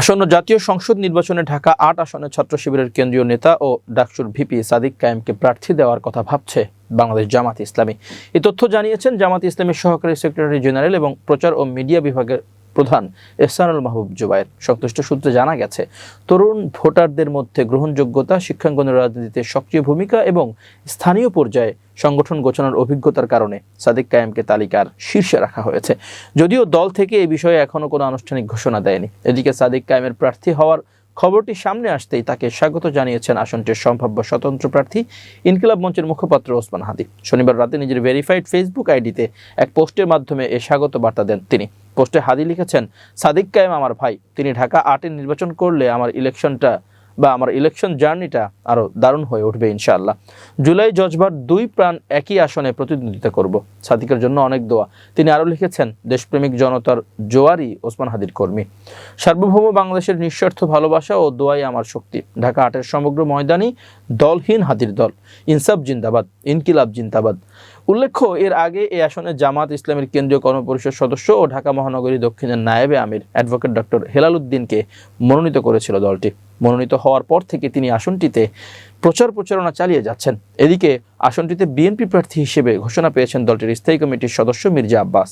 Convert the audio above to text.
আসন্ন জাতীয় সংসদ নির্বাচনে ঢাকা আট আসনে ছাত্র শিবিরের কেন্দ্রীয় নেতা ও ডাকসুর ভিপি সাদিক কায়েমকে প্রার্থী দেওয়ার কথা ভাবছে বাংলাদেশ জামাত ইসলামী। এই তথ্য জানিয়েছেন জামাত ইসলামের সহকারী সেক্রেটারি জেনারেল এবং প্রচার ও মিডিয়া বিভাগের প্রধান এহসানুল মাহবুব জুবায়ের সংশ্লিষ্ট সূত্রে জানা গেছে, তরুণ ভোটারদের মধ্যে গ্রহণযোগ্যতা, শিক্ষাঙ্গনের রাজনীতিতে সক্রিয় ভূমিকা এবং স্থানীয় পর্যায়ে সংগঠন গোছানোর অভিজ্ঞতার কারণে সাদিক কায়েমকে তালিকার শীর্ষে রাখা হয়েছে। যদিও দল থেকে এই বিষয়ে এখনও কোনো আনুষ্ঠানিক ঘোষণা দেয়নি। এদিকে সাদিক কায়েমের প্রার্থী হওয়ার খবরটি সামনে আসতেই তাকে স্বাগত জানিয়েছেন আসনটির সম্ভাব্য স্বতন্ত্র প্রার্থী ইনকিলাব মঞ্চের মুখপাত্র ওসমান হাদি। শনিবার রাতে নিজের ভেরিফাইড ফেসবুক আইডিতে এক পোস্টের মাধ্যমে এ স্বাগত বার্তা দেন তিনি। পোস্টে হাদি লিখেছেন, সাদিক কায়েম আমার ভাই। তিনি ঢাকা আটে নির্বাচন করলে আমার ইলেকশনটা বা আমার ইলেকশন জার্নিটা আরও দারুণ হয়ে উঠবে ইনশাআল্লাহ। জুলাই জজবার দুই প্রাণ একই আসনে প্রতিদ্বন্দ্বিতা করব। সাদিকের জন্য অনেক দোয়া। তিনি আরও লিখেছেন, দেশপ্রেমিক জনতার জোয়ারি ওসমান হাদির কর্মী। সার্বভৌম বাংলাদেশের নিঃস্বার্থ ভালোবাসা ও দোয়াই আমার শক্তি। ঢাকা আটের সমগ্র ময়দানি দলহীন হাদির দল। ইনসাফ জিন্দাবাদ, ইনকিলাব জিন্দাবাদ। উল্লেখ্য, এর আগে এই আসনে জামাত ইসলামের কেন্দ্রীয় কর্মপরিষদ সদস্য ও ঢাকা মহানগরী দক্ষিণের নায়েবে আমির অ্যাডভোকেট ডক্টর হেলাল উদ্দিনকে মনোনীত করেছিল দলটি। মনোনীত হওয়ার পর থেকে তিনি আসনটিতে প্রচার প্রচারণা চালিয়ে যাচ্ছেন। এদিকে, আসনটিতে বিএনপি প্রার্থী হিসেবে ঘোষণা পেয়েছেন দলটির স্থায়ী কমিটির সদস্য মির্জা আব্বাস।